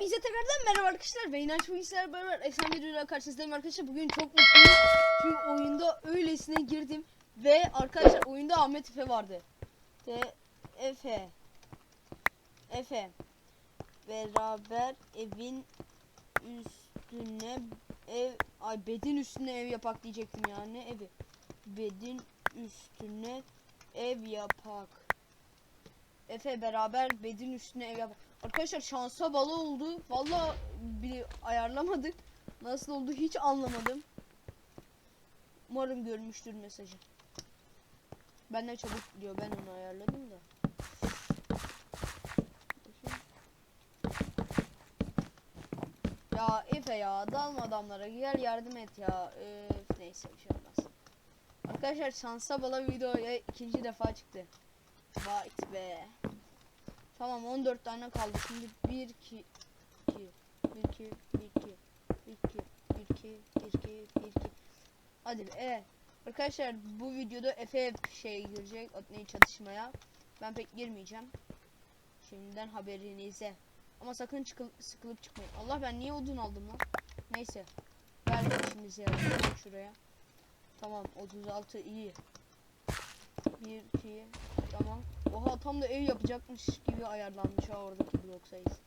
Hepinize tekrardan merhaba arkadaşlar. Ben İnanç Bilgisayar beraber bir videoyla karşınızdayım arkadaşlar. Bugün çok mutluyum. Çünkü oyunda öylesine girdim. Ve arkadaşlar oyunda Ahmet Efe vardı. De Efe. Efe. Beraber evin üstüne ev ay bedin üstüne ev yapak diyecektim yani evi. Bedin üstüne ev yapak. Efe beraber bedin üstüne ev yap. Arkadaşlar şansa bala oldu. Valla bir ayarlamadık. Nasıl oldu hiç anlamadım. Umarım görmüştür mesajı. Ben de çabuk diyor. Ben onu ayarladım da. Ya Efe ya dalma adamlara gel yardım et ya. Öf, neyse bir şey olmaz. Arkadaşlar şansa bala videoya ikinci defa çıktı. Vay be. Tamam 14 tane kaldı. Şimdi 1 2 2 1 2 1 2 1 2 1 2 1 2 1 2 Hadi be. Evet. Arkadaşlar bu videoda Efe şey girecek. Atlayı çatışmaya. Ben pek girmeyeceğim. Şimdiden haberinize. Ama sakın çıkıl, sıkılıp çıkmayın. Allah ben niye odun aldım lan? Neyse. Ver de işimizi yapalım şuraya. Tamam 36 iyi. 1 2 tamam. Oha tam da ev yapacakmış gibi ayarlanmış ha oradaki blok sayısı.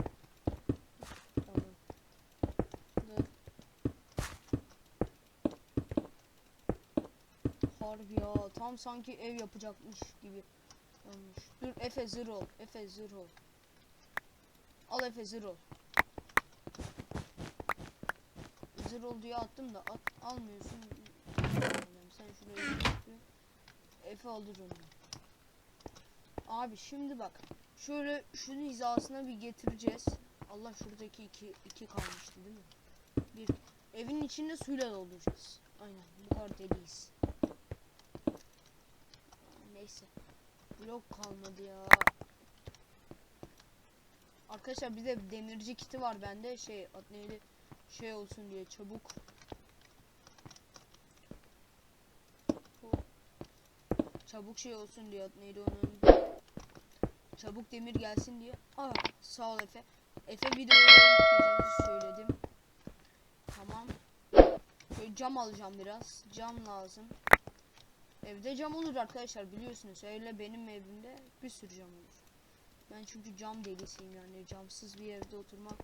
Harbi ya tam sanki ev yapacakmış gibi olmuş. Dur Efe zır ol. Efe zır ol. Al Efe zır ol. Zır ol diye attım da at, almıyorsun. Sen şuraya Efe alır onu. Abi şimdi bak. Şöyle şunu hizasına bir getireceğiz. Allah şuradaki iki, iki kalmıştı değil mi? Bir. Evin içinde suyla dolduracağız. Aynen bu kadar deliyiz. Neyse. Blok kalmadı ya. Arkadaşlar bir de demirci kiti var bende. Şey ad neydi? Şey olsun diye çabuk. Çabuk şey olsun diye ad neydi onun? Çabuk demir gelsin diye. Aa sağ ol Efe. Efe yükleyeceğimizi söyledim. Tamam. Şöyle cam alacağım biraz. Cam lazım. Evde cam olur arkadaşlar biliyorsunuz. Öyle benim evimde bir sürü cam olur. Ben çünkü cam delisiyim yani. Camsız bir evde oturmak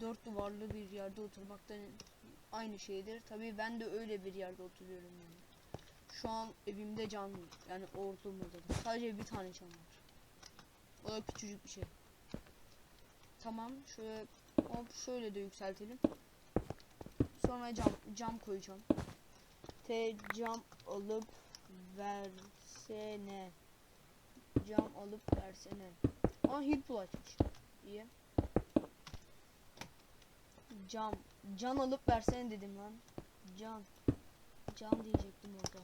dört duvarlı bir yerde oturmaktan aynı şeydir. Tabii ben de öyle bir yerde oturuyorum yani. Şu an evimde cam yok. Yani ortamda da. Sadece bir tane cam var. O da küçücük bir şey. Tamam şöyle hop şöyle de yükseltelim. Sonra cam cam koyacağım. T cam alıp versene. Cam alıp versene. Aa Hillpool açmış. İyi. Cam. Can alıp versene dedim lan. Can. Can diyecektim orada.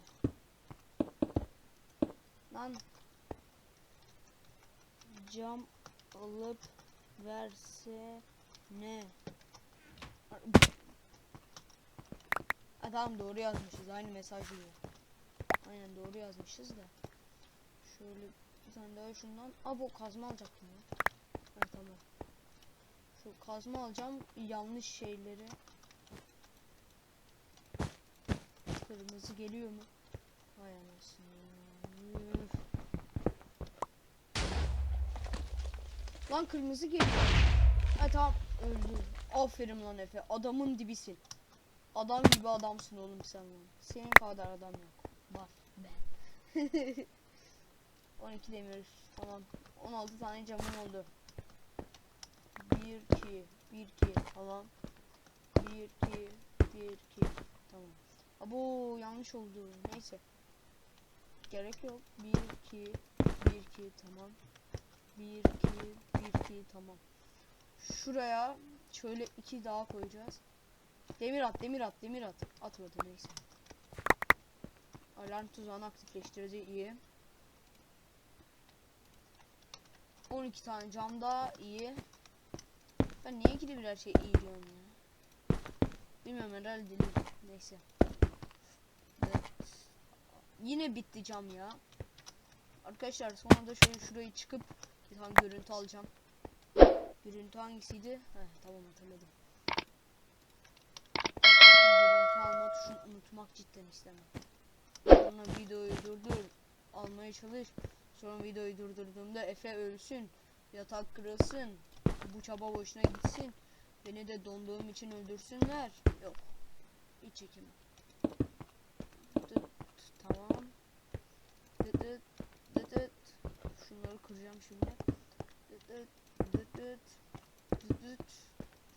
Lan. Cam alıp versene. Ha, tamam doğru yazmışız. Aynı mesaj gibi. Aynen doğru yazmışız da. Şöyle bir tane daha şundan. Aa bu kazma alacaktım ya. Ha tamam. Şu kazma alacağım. Yanlış şeyleri. Kırmızı geliyor mu? Vay anasını. ya. Üf. Lan kırmızı geliyor. Ha tamam öldü. Aferin lan Efe. Adamın dibisin. Adam gibi adamsın oğlum sen lan. Senin kadar adam yok. Var ben. 12 demir. Tamam. 16 tane camım oldu. 1 2 1 2 tamam. 1 2 1 2 tamam. Abo yanlış oldu. Neyse. Gerek yok. 1 2 1 2 tamam. 1 2 1 2 tamam. Şuraya şöyle iki daha koyacağız. Demir at, demir at, demir at. Atmadı neyse. Alarm tuzağını aktifleştirdi iyi. 12 tane cam daha iyi. Ben niye ikide birer şey iyi diyorum ya. Bilmiyorum herhalde deli. Neyse. Evet. Yine bitti cam ya. Arkadaşlar sonra da şöyle şurayı çıkıp bir tane görüntü alacağım. Görüntü hangisiydi? Heh, tamam hatırladım. Görüntü alma tuşunu unutmak cidden istemem. Sonra videoyu durdur. Almaya çalış. Sonra videoyu durdurduğumda Efe ölsün. Yatak kırılsın. Bu çaba boşuna gitsin. Beni de donduğum için öldürsünler. Yok. Hiç. Dıt, tamam. Dıt dıt. Şunları kıracağım şimdi. Dıt dıt dıt dıt dıt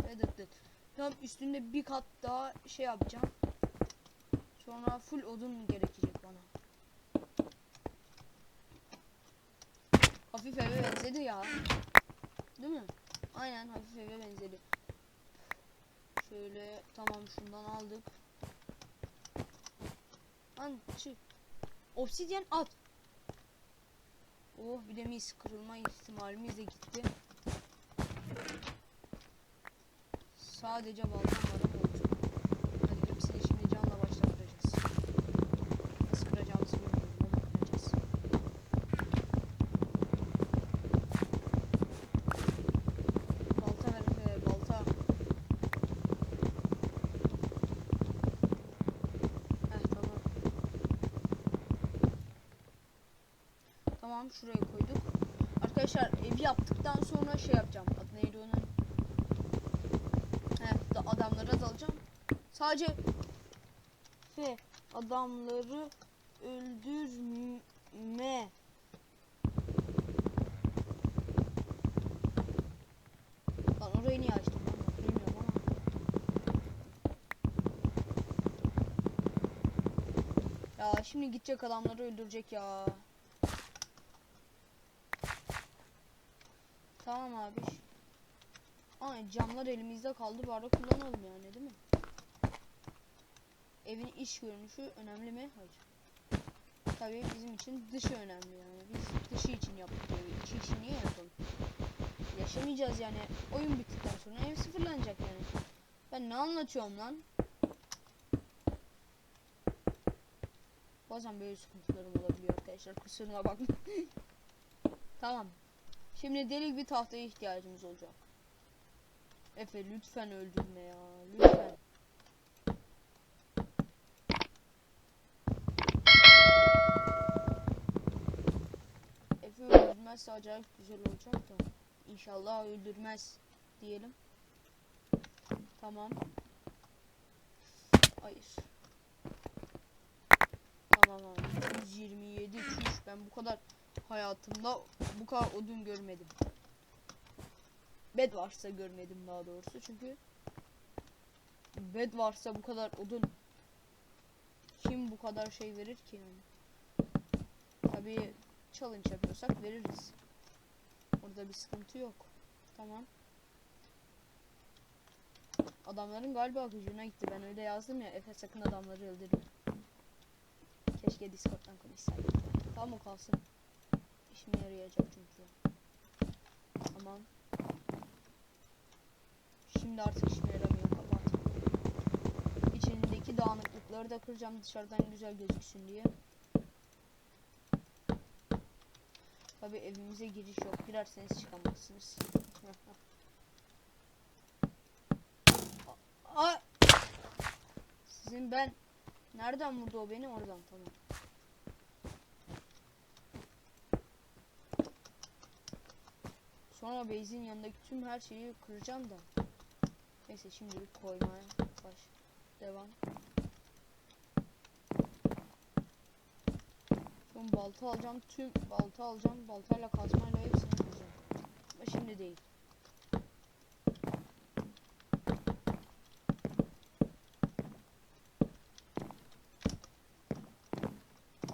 ve dıt dıt. Tam üstünde bir kat daha şey yapacağım. Sonra full odun gerekecek bana. Hafif eve benzedi ya. Değil mi? Aynen hafif eve benzedi. Şöyle tamam şundan aldık. Lan çık. Obsidyen at. Oh bir de kırılma ihtimalimiz de gitti. Sadece baltam var ama olacak. Hadi hepsini şimdi canla başla kıracağız. Nasıl kıracağımızı bilmiyorum ama kıracağız. Balta ver Efe, balta. Heh tamam. Tamam şuraya koyduk. Arkadaşlar ev yaptıktan sonra şey yapacağım. Adı neydi onun? Heh, da adamlara dalacağım. Sadece ve adamları öldürme. Lan orayı niye açtım. Ya şimdi gidecek adamları öldürecek ya. Tamam abi. Ay camlar elimizde kaldı bari kullanalım yani değil mi? Evin iç görünüşü önemli mi? Hayır. Tabii bizim için dışı önemli yani. Biz dışı için yaptık evi. İçi için niye yapalım? Yaşamayacağız yani. Oyun bittikten sonra ev sıfırlanacak yani. Ben ne anlatıyorum lan? Bazen böyle sıkıntılarım olabiliyor arkadaşlar. Kusuruna bakmayın. tamam. Şimdi delik bir tahtaya ihtiyacımız olacak. Efe lütfen öldürme ya. Lütfen. Efe öldürmezse acayip güzel olacak da. İnşallah öldürmez diyelim. Tamam. Hayır. Tamam abi. 127 çüş. Ben bu kadar hayatımda bu kadar odun görmedim. Bed varsa görmedim daha doğrusu çünkü bed varsa bu kadar odun kim bu kadar şey verir ki yani? Tabii challenge yapıyorsak veririz. Orada bir sıkıntı yok. Tamam. Adamların galiba gücüne gitti. Ben öyle yazdım ya. Efe sakın adamları öldürme. Keşke Discord'dan konuşsaydık. ya. Tamam o kalsın. İşime yarayacak çünkü. Tamam. Şimdi artık işime yaramıyor. Kapat. İçindeki dağınıklıkları da kıracağım dışarıdan güzel gözüksün diye. Tabi evimize giriş yok. Girerseniz çıkamazsınız. Sizin ben nereden vurdu o beni oradan tamam. Sonra base'in yanındaki tüm her şeyi kıracağım da. Neyse şimdilik koymaya baş. Devam. Sonra balta alacağım. Tüm balta alacağım. Baltayla kazmayla hepsini kıracağım. Ama şimdi değil.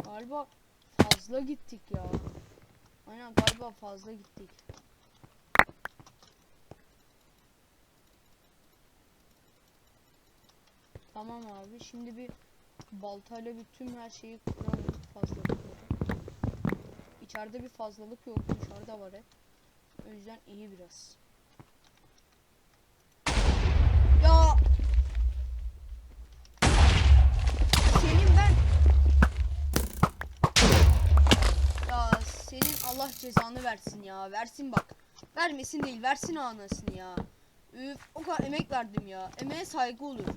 Galiba fazla gittik ya. Aynen galiba fazla gittik. Tamam abi şimdi bir baltayla bir tüm her şeyi kıralım fazlalıkları. İçeride bir fazlalık yok dışarıda var hep. O yüzden iyi biraz. Ya senin ben ya senin Allah cezanı versin ya versin bak Vermesin değil versin anasını ya. Üf o kadar emek verdim ya. Emeğe saygı olur.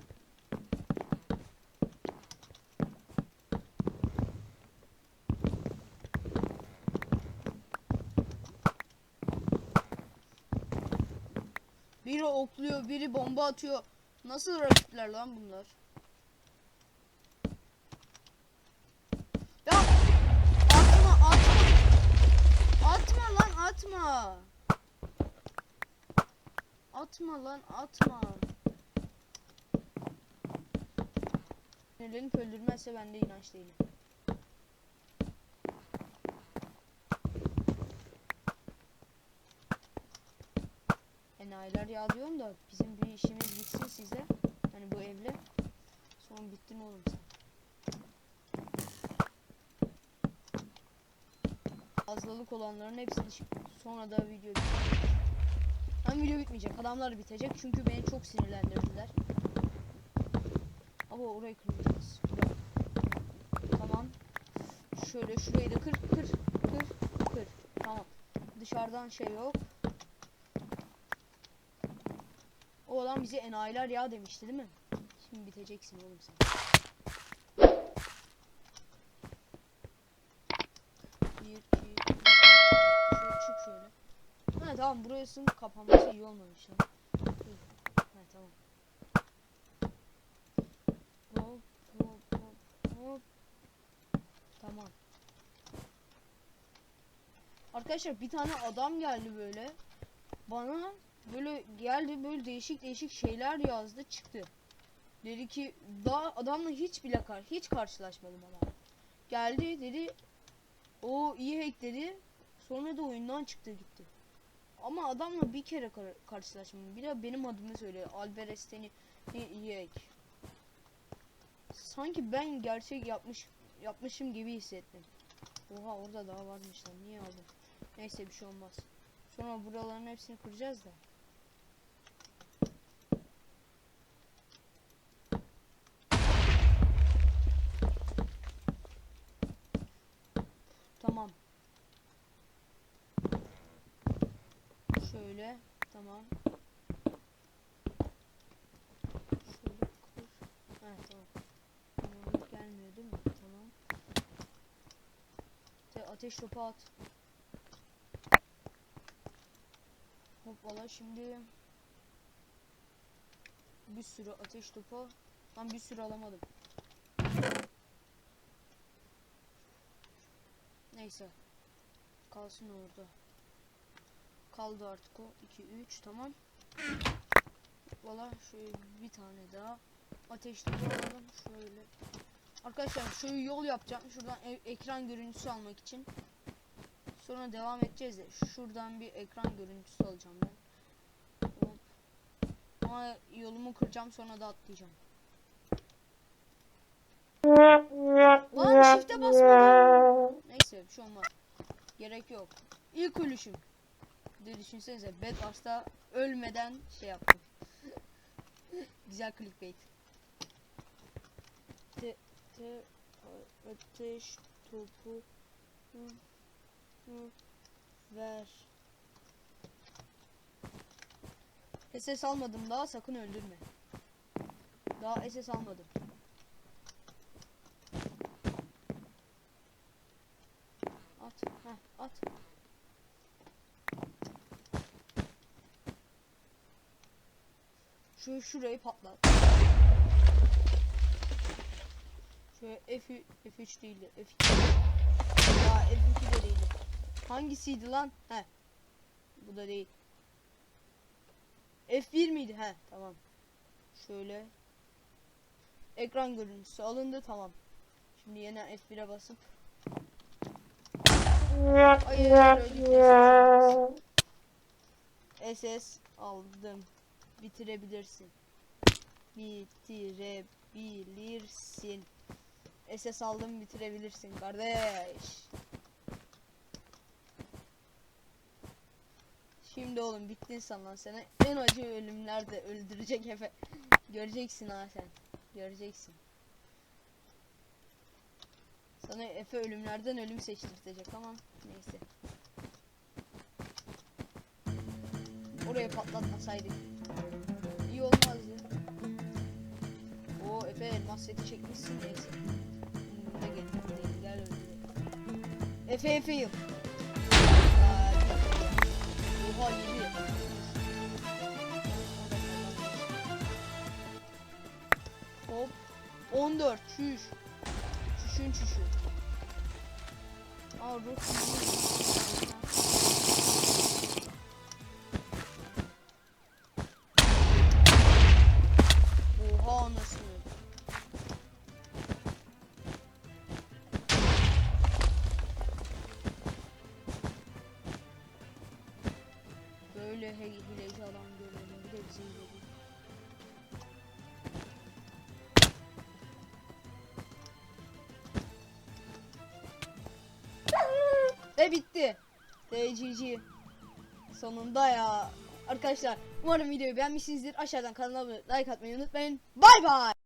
Biri okluyor, biri bomba atıyor. Nasıl rakipler lan bunlar? Ya atma atma. Atma lan atma. Atma lan atma. Sinirlenip öldürmezse ben de inanç değilim. Enayiler ya diyorum da bizim bir işimiz bitsin size. Hani bu evle. Son bittin oğlum sen. Fazlalık olanların hepsi dış- sonra da video bitecek. Hem video bitmeyecek. Adamlar bitecek çünkü beni çok sinirlendirdiler. Ama orayı kıracağız. Tamam. Şöyle şurayı da kır kır kır kır. Tamam. Dışarıdan şey yok. O adam bize enayiler ya demişti değil mi? Şimdi biteceksin oğlum sen. Bir, iki, üç. Şöyle çık şöyle. Ha tamam burasının kapanması iyi olmamış lan. Ha tamam. Hop hop hop hop. Tamam. Arkadaşlar bir tane adam geldi böyle. Bana böyle geldi böyle değişik değişik şeyler yazdı çıktı. Dedi ki daha adamla hiç bile kar hiç karşılaşmadım ama. Geldi dedi o iyi hack dedi. Sonra da oyundan çıktı gitti. Ama adamla bir kere kar- karşılaşmadım. Bir de benim adımı söylüyor. Alvarez seni iyi hack. Sanki ben gerçek yapmış yapmışım gibi hissettim. Oha orada daha varmış lan. Niye aldım? Neyse bir şey olmaz. Sonra buraların hepsini kıracağız da. Tamam. Şöyle. Tamam. Şöyle kır. Ha tamam. Gelmiyor değil mi? Tamam. Te ateş topu at. Hoppala şimdi bir sürü ateş topu. Lan bir sürü alamadım. Neyse. Kalsın orada. Kaldı artık o. 2 3 tamam. Valla şöyle bir tane daha ateş topu alalım şöyle. Arkadaşlar şöyle yol yapacağım. Şuradan e- ekran görüntüsü almak için. Sonra devam edeceğiz de şuradan bir ekran görüntüsü alacağım ben. Ama yolumu kıracağım sonra da atlayacağım. Lan shift'e basmadım. Neyse bir şey olmaz. Gerek yok. İlk ölüşüm. De düşünsenize Bedwars'ta ölmeden şey yaptım. Güzel clickbait. Te, te, ateş topu hı, hı, ver. SS almadım daha sakın öldürme. Daha SS almadım. At. Heh, at. Şu şurayı patlat. Şöyle F F3 değildi. F2. Ya F2 de değildi. Hangisiydi lan? He. Bu da değil. F1 miydi? He, tamam. Şöyle. Ekran görüntüsü alındı tamam. Şimdi yine F1'e basıp Hayır, SS aldım. Bitirebilirsin. Bitirebilirsin. SS aldım bitirebilirsin kardeş. Şimdi oğlum bittin sen lan seni en acı ölümlerde öldürecek Efe. Göreceksin ha sen. Göreceksin. Sana Efe ölümlerden ölüm seçtirtecek ama neyse. Oraya patlatmasaydık. İyi olmazdı. O Efe elmas seti çekmişsin neyse. Hmm, Ne geldi değil gel öyle. Efe Efe yıl. Oha yedi. Hop. 14 çüş. Çüşün çüşü. Aa ruh. Ve bitti. DGG. Sonunda ya. Arkadaşlar umarım videoyu beğenmişsinizdir. Aşağıdan kanalıma like atmayı unutmayın. Bay bay.